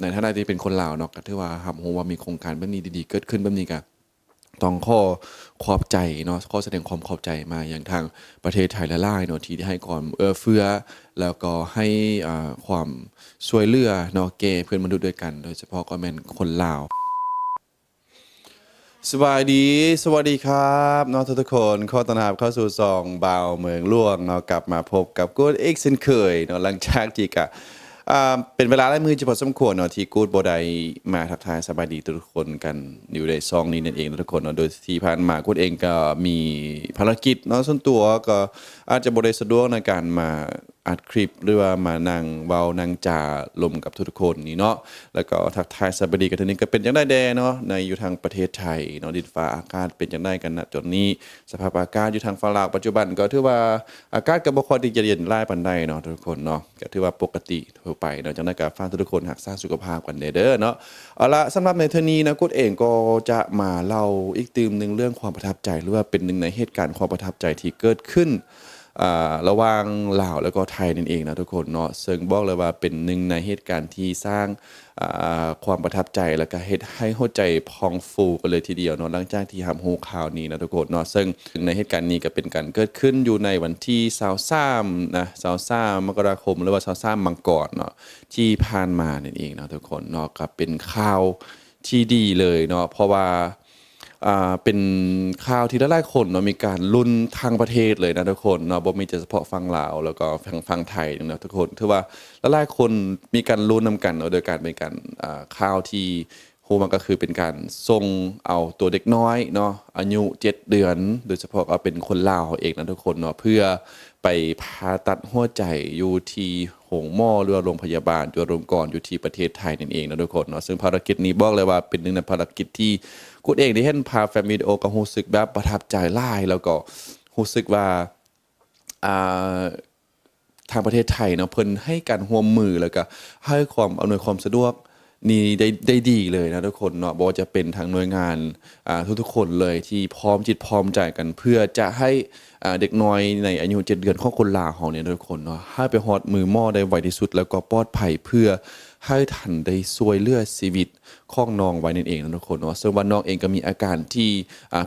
ในฐานะที่เป็นคนลาวเนาะก็ถือว่าครับผมว่ามีโครงการแบบนี้ดีๆ เกิดขึ้นแบบนี้ก็ต้องข้อขอบใจเนาะข้อแสดงความขอบใจมาอย่างทางประเทศไทยและลาวเนาะที่ได้ให้ความเอื้อเฟื้อ แล้วก็ให้อ่าความช่วยเหลือเนาะแก่เพื่อนมนุษย์ด้วยกัน โดยเฉพาะก็แม่นคนลาว สวัสดี สวัสดีครับเน้องทุกคนขอต้อนรับเข้าสู่ซองบ่าวเมืองล่วงเนาะกลับมาพบกับกูดเอ็กซ์เช่นเคยเนาะหลังจากที่กะ อ่าเป็นเวลาแลายมือจะพอสมควรเนาะที่กูดบไดมาทักทายสบายดีทุกคนกันอยู่ในซองนี้นั่นเองทุกคนเนาะโดยที่ผ่านมากูดเองก็มีภารกิจเนาะส่วนตัวก็อาจจะบได้สะดวกในการมา อัดคลิปหรือว่ามานั่งเว้านั่งจาลมกับทุกคนนี่เนาะแล้วก็ทักทายสบายดีกันทีนี้ก็เป็นจังได้แดเนาะในอยู่ทางประเทศไทยเนาะดินฟ้าอากาศเป็นจังได้กันนะจนนี้สภาพอากาศอยู่ทางฝรั่งปัจจุบันก็ถือว่าอากาศก็บ่ค่อที่จะเย็นร้ายปานใดเนาะทุกคนเนาะก็ถือว่าปกติทั่วไปเนาะจังได้ก็ฝากทุกคนรักษางสุขภาพกันเด้อเนาะเอาละสำหรับในเทอนี้นะกุดเองก็จะมาเล่าอีกตืมหนึ่งเรื่องความประทับใจหรือว่าเป็นหนึ่งในเหตุการณ์ความประทับใจที่เกิดขึ้น ระหว่างลาวแล้วก็ไทยนั่นเองนะทุกคนเนาะซึ่งบอกเลยว่าเป็นหนึ่งในเหตุการณ์ที่สร้างความประทับใจแล้วก็เฮ็ดให้หัวใจพองฟูกันเลยทีเดียวเนาะหลังจากที่ทำฮูข่าวนี้นะทุกคนเนาะซึ่งในเหตุการณ์นี้ก็เป็นการเกิดขึ้นอยู่ในวันที่23นะ23มกราคมหรือว่า23มังกรเนาะที่ผ่านมานั่นเองนะทุกคนเนาะก็เป็นข่าวที่ดีเลยเนาะเพราะว่า อ่าเป็นข่าวที่หลายๆคนเนาะมีการลุ้นทางประเทศเลยนะทุกคนเนาะบ่มีแต่เฉพาะฝั่งลาวแล้วก็ฝั่งฝั่งไทยนะทุกคนถือว่าหลายๆคนมีการลุ้นนำกันเนาะโดยการเป็นการอ่าข่าวที่ โหมันก็คือเป็นการส่งเอาตัวเด็กน้อยเนาะอายุ7เดือน โดยเฉพาะเอาเป็นคนลาวเองนะทุกคนเนาะเพื่อไปผ่าตัดหัวใจอยู่ที่โรงหมอหรือว่าโรงพยาบาลจุฬาลงกรณ์อยู่ที่ประเทศไทยนั่นเองนะทุกคนเนาะซึ่งภารกิจนี้บอกเลยว่าเป็นหนึ่งในภารกิจที่กูเองได้เห็นพาแฟนวิดีโอก็รู้สึกแบบประทับใจหลายแล้วก็รู้สึกว่าอ่าทางประเทศไทยเนาะเพิ่นให้การร่วมมือแล้วก็ให้ความอำนวยความสะดวก นี่ได้ได้ดีเลยนะทุกคนเนาะบอกจะเป็นทางหน่วยงานทุกๆคนเลยที่พร้อมจิตพร้อมใจกัน เพื่อจะให้เด็กน้อยในอายุ7เดือนของคนลาวเฮาเนี่ยทุกคนเนาะให้ไปฮอดมือหม้อได้ไวที่สุด แล้วก็ปลอดภัยเพื่อให้ทันได้ช่วยเลือดชีวิตของน้องไว้นั่นเองนะทุกคนเนาะซึ่งว่าน้องเองก็มีอาการที่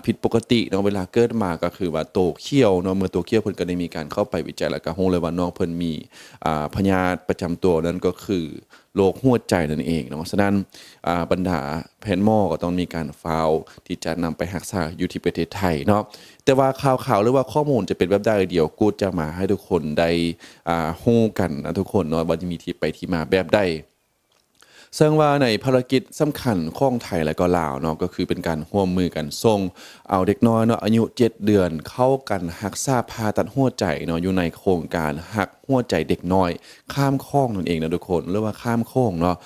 ผิดปกติเนาะเวลาเกิดมาก็คือว่าโตเขี้ยวเนาะเมื่อโตเขี้ยวเพิ่นก็ได้มีการเข้าไปวิจัยแล้วก็ฮู้เลยว่าน้องเพิ่นมีพยาธิประจำตัวนั่นก็คือโรคหัวใจนั่นเองเนาะฉะนั้นบรรดาแพทย์หมอก็ต้องมีการฟาวที่จะนำไปรักษาอยู่ที่ประเทศไทยเนาะแต่ว่าข่าวๆหรือว่าข้อมูลจะเป็นแบบใดเดียวกูจะมาให้ทุกคนได้ฮู้กันนะทุกคนเนาะว่าจะมีที่ไปที่มาแบบใด ซึ่งว่าในภารกิจสำคัญของไทยและก็ลาวเนาะก็คือเป็นการร่วมมือกันส่งเอาเด็กน้อยเนาะอายุ 7 เดือนเข้ากันหักษาผ่าตัดหัวใจเนาะอยู่ในโครงการหักหัวใจเด็กน้อย ข้ามคลองนั่นเองนะทุกคนหรือว่าข้ามโค้งเนาะ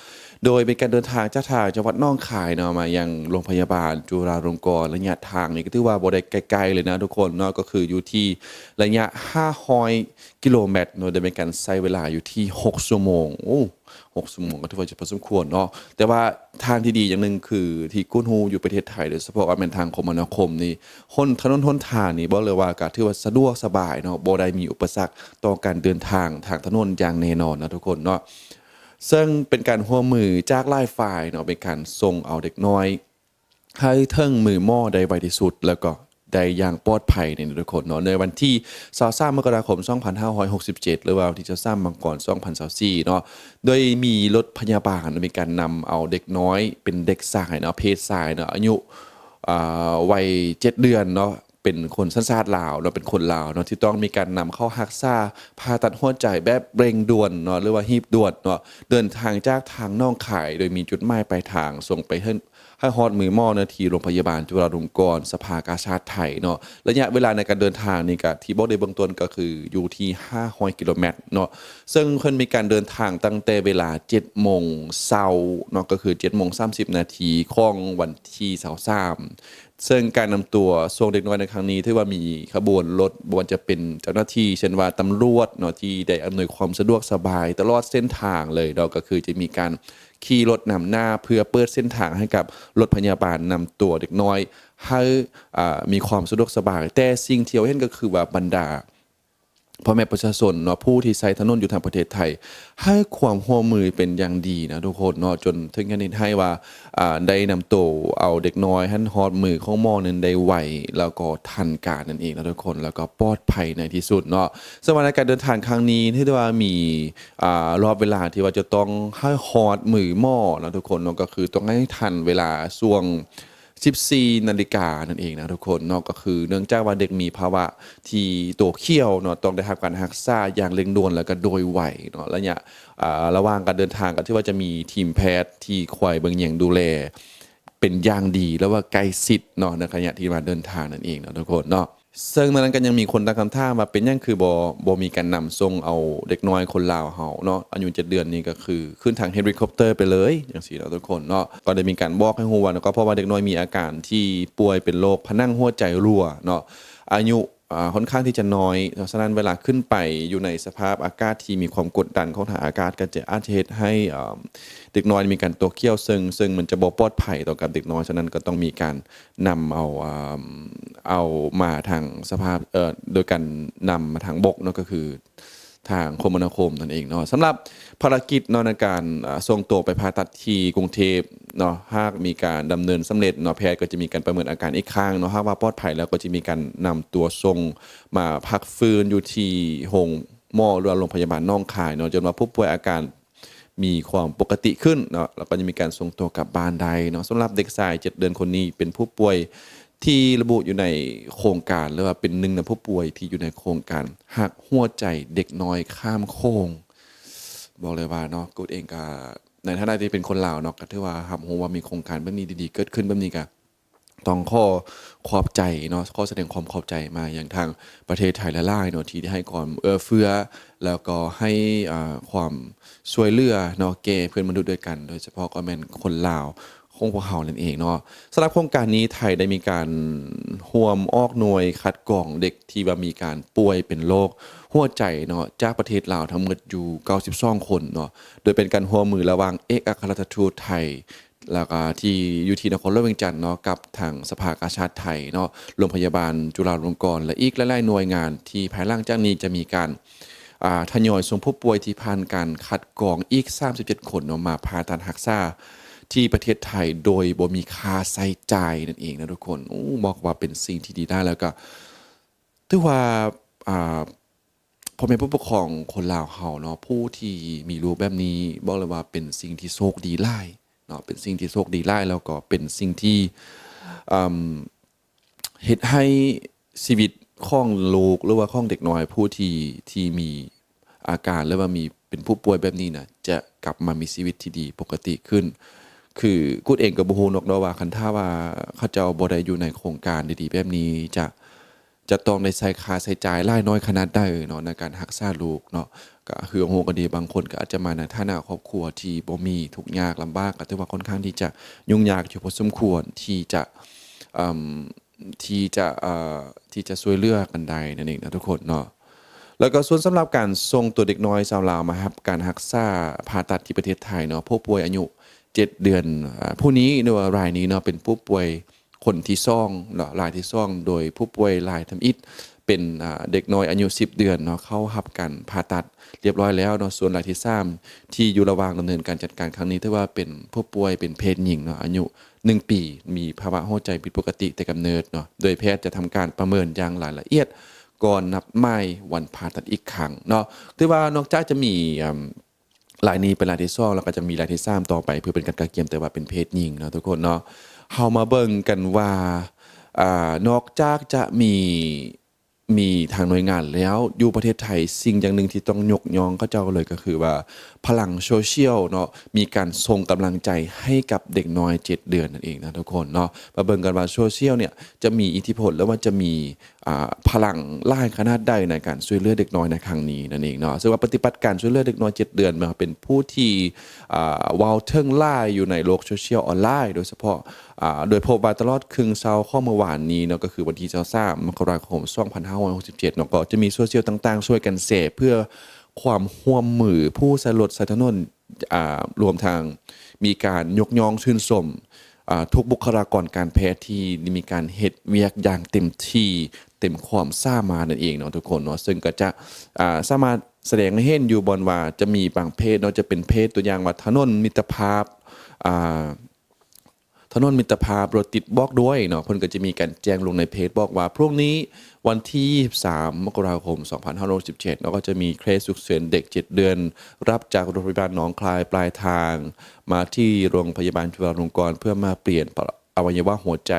โดยเป็นการเดินทางจากทางจังหวัดน้องคายเนาะมายังโรงพยาบาลจุฬาลงกรณ์ระยะทางนี่ก็ถือว่าบ่ได้ไกลๆเลยนะทุกคนเนาะก็คืออยู่ที่ระยะ500กิโลเมตรเนาะโดยเป็นการใช้เวลาอยู่ที่ 6 ชั่วโมงโอ้ 6ชั่วโมงก็ถือว่าจะพอสมควรเนาะแต่ว่าทางที่ดีอย่างหนึ่งคือที่กุ้นฮูอยู่ประเทศไทยโดยเฉพาะว่าเป็นทางคมนาคมนี่คนถนนหนทางนี่บอกเลยว่าก็ถือว่าสะดวกสบายเนาะบ่ได้มีอุปสรรคต่อการเดินทางทางถนนอย่างแน่นอนนะทุกคนเนาะซึ่งเป็นการร่วมือจากหลายฝ่ายเนาะเป็นการส่งเอาเด็กน้อยให้เทิงมือหม้อได้ไวที่สุดแล้วก็ ได้อย่างปลอดภัยในทุกคนเนาะในวันที่23มกราคม 2567 หรือว่าวันที่23มังกร2024เนาะโดยมีรถพยาบาลมีการนำเอาเด็กน้อยเป็นเด็กชายเนาะเพศชายเนาะอายุวัยเจ็ดเดือนเนาะเป็นคนสัญชาติลาวเนาะเป็นคนลาวเนาะที่ต้องมีการนำเข้าฮักซาผ่าตัดหัวใจแบบเร่งด่วนเนาะหรือว่าฮีบด่วนเนาะเดินทางจากทางน่องขาย โดยมีจุดหมายปลายทางส่งไปให้ ให้ฮอดมือม้อนาทีโรงพยาบาลจุฬาลงกรณ์สภากาชาติไทยเนาะระยะเวลาในการเดินทางนี่ก็ที่บอกในเบื้องต้นก็คืออยู่ที่500กิโลเมตรเนาะซึ่งเพิ่นมีการเดินทางตั้งแต่เวลา7โมงเช้าเนาะก็คือ7โมง30 นาทีของวันที่23ซึ่งการนำตัวส่งเด็กน้อยในครั้งนี้ถือว่ามีขบวนรถบวนจะเป็นเจ้าหน้าที่ เช่นว่าตำรวจเนาะที่ได้อำนวยความสะดวกสบายตลอดเส้นทางเลยเราะก็คือจะมีการ ขี่รถนำหน้าเพื่อเปิดเส้นทางให้กับรถพยาบาลนำตัวเด็กน้อย ให้มีความสะดวกสบายแต่สิ่งที่เราเห็นก็คือว่าบรรดา พ่อแม่ประชาชนเนาะผู้ที่ใช้ถนนอยู่ทางประเทศไทย ให้ความร่วมมือเป็นอย่างดีนะทุกคนเนาะจนถึงขนาดให้ว่าอ่าได้นำตัวเอาเด็กน้อยหันฮอดมือของหมอนั้นได้ไวแล้วก็ทันการนั่นเองนะทุกคนแล้วก็ปลอดภัยในที่สุดเนาะสำหรับในการเดินทางครั้งนี้ที่ว่ามีอ่ารอบเวลาที่ว่าจะต้องให้ฮอดมือหมอนะทุกคนเนาะก็คือต้องให้ทันเวลาช่วง 14นาฬิกานั่นเองนะทุกคนเนาะก็คือเนื่องจากว่าเด็กมีภาวะที่ตัวเขี้ยวเนาะต้องได้รับการรักษาอย่างเร่งด่วนแล้วก็โดยไวเนาะและเนี่ยอ่าระหว่างการเดินทางก็ที่ว่าจะมีทีมแพทย์ที่คอยเบิ่งแยงดูแลเป็นอย่างดีแล้วว่าใกล้ชิดเนาะในขณะที่มาเดินทางนั่นเองนะทุกคนเนาะ ซึ่งในนั้นก็ยังมีคนตั้งคำถามว่าเป็นยังคือบ่บ่มีการนำทรงเอาเด็กน้อยคนลาวเฮาเนาะอายุ7เดือนนี้ก็คือขึ้นทางเฮลิคอปเตอร์ไปเลยอย่างสี่เนาะทุกคนเนาะก็ได้มีการบอกให้ฮู้ว่าเนาะก็เพราะว่าเด็กน้อยมีอาการที่ป่วยเป็นโรคผนังหัวใจรั่วเนาะอายุ ค่อนข้างที่จะน้อยเพราะฉะนั้นเวลาขึ้นไปอยู่ในสภาพอากาศที่มีความกดดันของทางอากาศก็จะอาจจะเหตให้เด็กน้อยมีการตัวเคี้ยวซึ่งซึ่งมันจะบ่ปลอดภัยต่อกับเด็กน้อยฉะนั้นก็ต้องมีการนำเอาเอามาทางสภาพโดยการนำมาทางบกนั่นก็คือ ทางคมนาคมนั่นเองเนาะสำหรับภารกิจนาะในการส่งตัวไปผ่าตัดที่กรุงเทพเนาะหากมีการดำเนินสำเร็จเนาะแพทย์ก็จะมีการประเมินอาการอีกครั้งเนาะหากว่าปลอดภัยแล้วก็จะมีการนำตัวส่งมาพักฟื้นอยู่ที่โรงหมอหรือโรงพยาบาลน้องคายเนาะจนว่าผู้ป่วยอาการมีความปกติขึ้นเนาะแล้วก็จะมีการส่งตัวกลับบ้านได้เนาะสำหรับเด็กชาย 7 เดือนคนนี้เป็นผู้ป่วย ที่ระบุอยู่ในโครงการหรือว่าเป็นหนึ่งในผู้ป่วยที่อยู่ในโครงการหักหัวใจเด็กน้อยข้ามโค้งบอกเลยว่าเนาะกูเองก็ในฐานะที่เป็นคนลาวเนาะก็ถือว่าหับฮูว่ามีโครงการแบบนี้ดีๆ เกิดขึ้นแบบนี้ก็ต้องข้อขอบใจเนาะข้อแสดงความขอบใจมาอย่างทางประเทศไทยและลาวเนาะที่ได้ให้ความเอื้อเฟื้อ แล้วก็ให้อ่าความช่วยเหลือเนาะแก่เพื่อนมนุษย์ด้วยกัน โดยเฉพาะก็แมนคนลาว ของพวกเขานั่นเองเนาะสำหรับโครงการนี้ไทยได้มีการห่วมออกหน่วยคัดกรองเด็กที่ว่ามีการป่วยเป็นโรคหัวใจเนาะจากประเทศลาวทั้งหมดอยู่92คนเนาะโดยเป็นการร่วมมือระหว่างเอกอัครราชทูตไทยแล้วก็ที่อยู่ที่นครหลวงเวียงจันทน์เนาะกับทางสภากาชาติไทยเนาะโรงพยาบาลจุฬาลงกรณ์และอีกหลายๆหน่วยงานที่ภายหลังจากนี้จะมีการทยอยส่งผู้ป่วยที่ผ่านการคัดกรองอีก 37 คนเนาะมาผ่าตัดรักษา ที่ประเทศไทยโดยบ่มีค่าใช้จ่ายนั่นเองนะทุกคนโอ้บอกว่าเป็นสิ่งที่ดีได้แล้วก็ถือว่าอ่าพ่อแม่ผู้ปกครองคนลาวเฮาเนาะผู้ที่มีลูกแบบนี้บอกเลยว่าเป็นสิ่งที่โชคดีหลายเนาะเป็นสิ่งที่โชคดีหลายแล้วก็เป็นสิ่งที่เฮ็ดให้ชีวิตของลูกหรือว่าของเด็กน้อยผู้ที่ที่มีอาการหรือว่ามีเป็นผู้ป่วยแบบนี้นะจะกลับมามีชีวิตที่ดีปกติขึ้น คือกูดเองก็บ่ฮู้นกเนาะว่าคันถ้าว่าเขาเจ้าบ่ได้อยู่ในโครงการดีๆ แบบนี้จะจะต้องได้ใช้ค่าใช้จ่ายหลายน้อยขนาดใดเนาะในการรักษาลูกเนาะก็คือโฮก็ดีบางคนก็อาจจะมาในฐานะครอบครัวที่บ่มีทุกยากลำบากก็ถือว่าค่อนข้างที่จะยุ่งยากอยู่พอสมควรที่จะที่จะที่จะช่วยเลือกกันได้นั่นเองนะทุกคนเนาะแล้วก็ส่วนสำหรับการส่งตัวเด็กน้อยชาวลาวมาครับการรักษาผ่าตัดที่ประเทศไทยเนาะผู้ป่วยอายุ 7 เดือนอผู้นี้เนาะรายนี้เนาะเป็นผู้ป่วยคนที่ซ่องเนาะรายที่ซ่อง โดยผู้ป่วยรายทำอิฐเป็นเด็กน้อยอายุ 10 เดือนเนาะเข้ารับการผ่าตัดเรียบร้อยแล้วเนาะส่วนรายที่3ที่อยู่ระหว่างดำเนินการจัดการครั้งนี้ถือว่าเป็นผู้ป่วยเป็นเพศหญิงเนาะอายุ 1 ปี มีภาวะหัวใจผิดปกติแต่กำเนิดเนาะโดยแพทย์จะทำการประเมินอย่างรายละเอียด ก่อนนับไม้วันผ่าตัดอีกครั้งเนาะถือว่านอกจากจะมี อืมรายนี้เป็นลายที่สองแล้วก็จะมีลายที่สามต่อไป เพื่อเป็นการกระเกียมแต่ว่าเป็นเพศหญิงเนาะทุกคนเนาะเฮามาเบิ่งกันว่าอ่านอกจากจะมี มีทางหน่วยงานแล้วอยู่ประเทศไทยสิ่งอย่างหนึ่งที่ต้องยกย่องเขาเจ้าเลยก็คือว่า พลังโซเชียลเนาะมีการส่งกำลังใจให้กับเด็กน้อย 7 เดือนนั่นเองนะทุกคนเนาะมาเบิ่งกันว่าโซเชียลเนี่ยจะมีอิทธิพลแล้วว่าจะมีพลังล่ายขนาดใดในการช่วยเหลือเด็กน้อยในครั้งนี้นั่นเองเนาะซึ่งว่าปฏิบัติการช่วยเหลือเด็กน้อย 7 เดือนมาเป็นผู้ที่อ่าวาวเทิงล่ายอยู่ในโลกโซเชียลออนไลน์ โดยเฉพาะโดยพบว่าตลอดครึ่งเช้าข้อเมื่อวานนี้เนาะก็คือวันที่23มกราคม2567เนาะก็จะมีโซเชียลต่างๆ ช่วยกันเสพเพื่อความห่วมมือผู้ใช้รถใช้ถนนอ่ารวมทางมีการยกย่องชื่นชมทุกบุคลากรการแพทย์ที่มีการเฮ็ดเวียกอย่างเต็มที่เต็มความสามานั่นเองเนาะทุกคนเนาะซึ่งก็จะอ่าสามารถแสดงให้เห็นอยู่บนว่าจะมีบางเพศเนาะจะเป็นเพศตัวอย่างว่าถนนมิตรภาพอา ถนนมิตรภาพรถติดบอกด้วยเนาะเพิ่นก็จะมีการแจ้งลงในเพจบอกว่าพรุ่งนี้วันที่ 23 มกราคม 2567เนาะก็จะมีเคสสุขเฉินเด็ก 7 เดือน รับจากโรงพยาบาลหนองคลายปลายทาง มาที่โรงพยาบาลจุฬาลงกรณ์เพื่อมาเปลี่ยน อวัยวะหัวใจ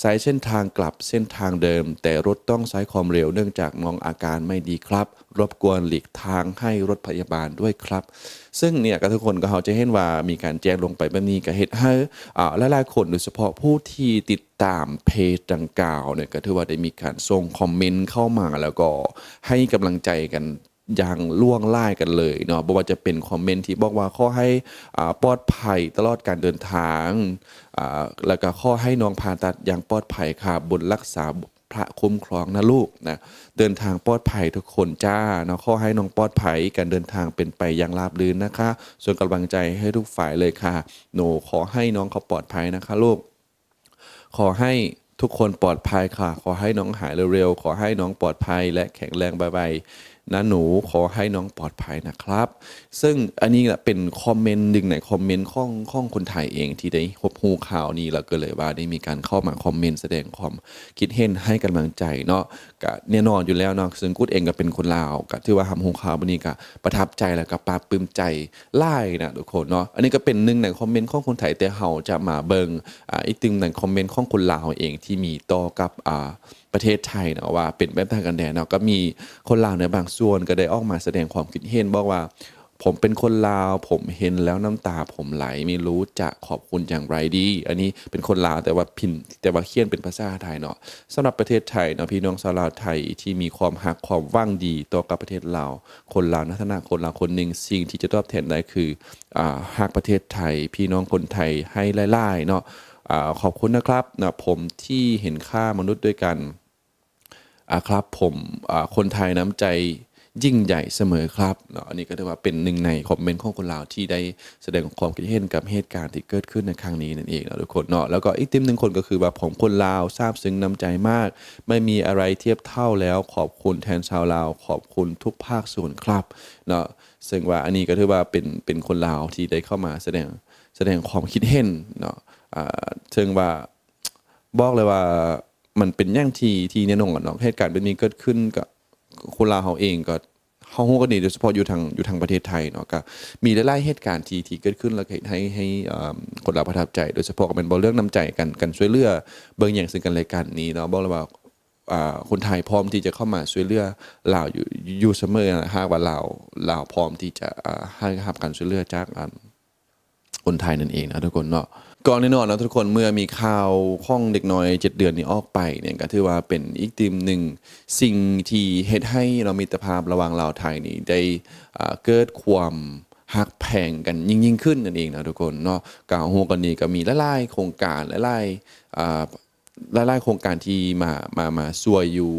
ใช้เส้นทางกลับเส้นทางเดิม แต่รถต้องใช้ความเร็วเนื่องจากน้องอาการไม่ดีครับ รบกวนหลีกทางให้รถพยาบาลด้วยครับ ซึ่งเนี่ยก็ทุกคนก็เขาจะเห็นว่ามีการแจ้งลงไปแบบนี้ก็เห็นให้อ่าหลายๆคนโดยเฉพาะผู้ที่ติดตามเพจดังกล่าวเนี่ยก็ถือว่าได้มีการส่งคอมเมนต์เข้ามาแล้วก็ให้กำลังใจกัน อย่างล่วงไล่กันเลยเนาะบ่ว่าจะเป็นคอมเมนต์ที่บอกว่าข้อให้ปลอดภัยตลอดการเดินทางแล้วก็ข้อให้น้องผ่าตัดอย่างปลอดภัยค่ะบนรักษาพระคุ้มครองนะลูกนะเดินทางปลอดภัยทุกคนจ้าเนาะข้อให้น้องปลอดภัยการเดินทางเป็นไปอย่างราบรื่นนะคะ ส่วนกำลังใจให้ทุกฝ่ายเลยค่ะหนูขอให้น้องเขาปลอดภัยนะคะลูกขอให้ทุกคนปลอดภัยค่ะ ขอให้น้องหายเร็วๆ ขอให้น้องปลอดภัยและแข็งแรงบายๆ นะหนูขอให้น้องปลอดภัยนะครับ ซึ่งอันนี้แหละเป็นคอมเมนต์หนึ่งในคอมเมนต์ของของคนไทยเองที่ได้พบหูข่าวนี้แล้วก็เลยว่าได้มีการเข้ามาคอมเมนต์แสดงความคิดเห็นให้กำลังใจเนาะก็แน่นอนอยู่แล้วเนาะซึ่งกูดเองก็เป็นคนลาวก็ถือว่าทำหูข่าววันนี้ก็ประทับใจแล้วก็ปลาปลื้มใจไล่นะทุกคนเนาะอันนี้ก็เป็นหนึ่งในคอมเมนต์ของคนไทยแต่เฮาจะมาเบิงอ่าอีกตึงในคอมเมนต์ของคนลาวเองที่มีต่อกับอ่า ประเทศไทยเนาะว่าเป็นแบบทางกันแดนเนาะก็มีคนลาวในบางส่วนก็ได้ออกมาแสดงความคิดเห็นบอกว่า ผมเป็นคนลาว ผมเห็นแล้วน้ำตาผมไหลไม่รู้จะขอบคุณอย่างไรดี อันนี้เป็นคนลาวแต่ว่าพิมพ์แต่ว่าเขียนเป็นภาษาไทยเนาะสำหรับประเทศไทยเนาะพี่น้องชาวลาวไทยที่มีความหักความว่างดีต่อกับประเทศลาวคนลาวนัฒนะคนลาวคนหนึ่งสิ่งที่จะตอบแทนได้คืออ่าหักประเทศไทย พี่น้องคนไทยให้ไล่ๆเนาะอ่าขอบคุณนะครับนะผมที่เห็นค่ามนุษย์ด้วยกัน ครับผมคนไทยน้ำใจยิ่งใหญ่เสมอครับเนาะอันนี้ก็ถือว่าเป็นหนึ่งในคอมเมนต์ของคนลาวที่ได้แสดงความคิดเห็นกับเหตุการณ์ที่เกิดขึ้นในครั้งนี้นั่นเองนะทุกคนเนาะแล้วก็อีกทีมหนึ่งคนก็คือว่าผมคนลาวซาบซึ้งน้ำใจมาก ไม่มีอะไรเทียบเท่าแล้วขอบคุณแทนชาวลาว ขอบคุณทุกภาคส่วนครับเนาะซึ่งว่าอันนี้ก็ถือว่าเป็นเป็นคนลาวที่ได้เข้ามาแสดงแสดงความคิดเห็นเนาะอ่าถึงว่าบอกเลยว่า มันเป็นอย่างที่ที่แน่นอนเนาะเหตุการณ์แบบนี้เกิดขึ้นกับคนลาวเขาเองก็เฮาฮู้กันดีโดยเฉพาะอยู่ทางอยู่ทางประเทศไทยเนาะก็มีหลายๆเหตุการณ์ที่ที่เกิดขึ้นแล้วให้ให้คนลาวประทับใจ โดยเฉพาะก็เป็นบ่เรื่องน้ำใจกันกันช่วยเหลือเบิ่งอย่างซึ่งกันและกันนี้เนาะบอกเลยว่าคนไทยพร้อมที่จะเข้ามาช่วยเหลือลาวอยู่อยู่เสมอนะหากว่าลาวลาวพร้อมที่จะให้รับการช่วยเหลือจากอ่าคนไทยนั่นเองนะทุกคนเนาะ ก่อนแน่นอนนะทุกคนเมื่อมีข่าวข้องเด็กน้อยเจ็ดเดือนนี้ออกไปเนี่ยก็ถือว่าเป็นอีกทีมหนึ่งสิ่งที่เฮ็ดให้เรามีตรภาพระหว่างเราไทยนี่ได้เกิดความหักแพงกันยิ่งยิ่งขึ้นนั่นเองนะทุกคนเนาะกาวโฮกันนี้ก็มีหลายโครงการหลายๆอ่าหลายโครงการที่มามามาช่วยอยู่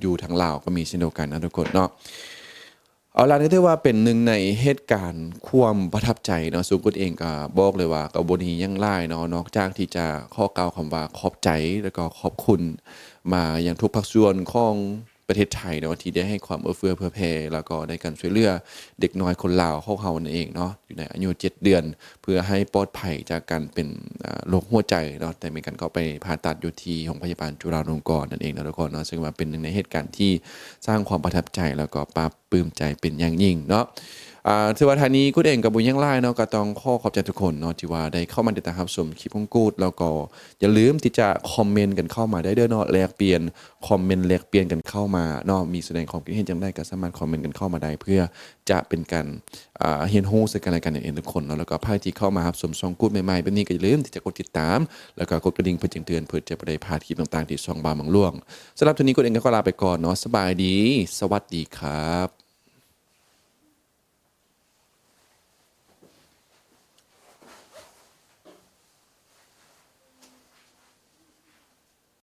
อยู่ทางลาวก็มีเช่นเดียวกันนะทุกคนเนาะ เอาล่ะนี่ถือว่าเป็นหนึ่งในเหตุการณ์ความประทับใจเนาะสุกุตเองก็บอกเลยว่ากับบนียังไล่เนาะนอกจากที่จะข้อกล่าวคำว่าขอบใจแล้วก็ขอบคุณ มาอย่างทุกภาคส่วนของ ประเทศไทยเนาะที่ได้ให้ความเอื้อเฟื้อเผื่อแผ่แล้วก็ได้การช่วยเหลือเด็กน้อยคนลาวของเขานั่นเองเนาะอยู่ในอายุ7เดือน เพื่อให้ปลอดภัยจากการเป็นโรคหัวใจเนาะแต่มีการเข้าไปผ่าตัดอยู่ที่โรงพยาบาลจุฬาลงกรณ์นั่นเองนะทุกคนเนาะซึ่งมาเป็นหนึ่งในเหตุการณ์ที่สร้างความประทับใจแล้วก็ปาบปลื้มใจเป็นอย่างยิ่งเนาะ อ่าถือว่าทานี้กูเองกับบุญยังไล่เนาะก็ต้องข้อขอบใจทุกคนเนาะที่ว่าได้เข้ามาติดตามรับชมคลิปของกูดแล้วก็อย่าลืมที่จะคอมเมนต์กันเข้ามาได้เด้อเนาะแลกเปลี่ยนคอมเมนต์แลกเปลี่ยนกันเข้ามาเนาะมีแสดงความคิดเห็นจังได้ก็สามารถคอมเมนต์กันเข้ามาได้เพื่อจะเป็นการอ่าเฮียนฮู้ซึ่งกันและกันเองทุกคนเนาะแล้วก็ภายที่เข้ามารับชมช่องกูดใหม่ๆแบบนี้ก็อย่าลืมที่จะกดติดตาม แล้วก็กดกระดิ่งเพื่อแจ้งเตือนเพื่อจะไม่ได้พลาดคลิปต่างๆที่ช่องบาร์มังล่วงสำหรับทีนี้กูเองก็ลาไปก่อนเนาะสบายดี สวัสดีครับ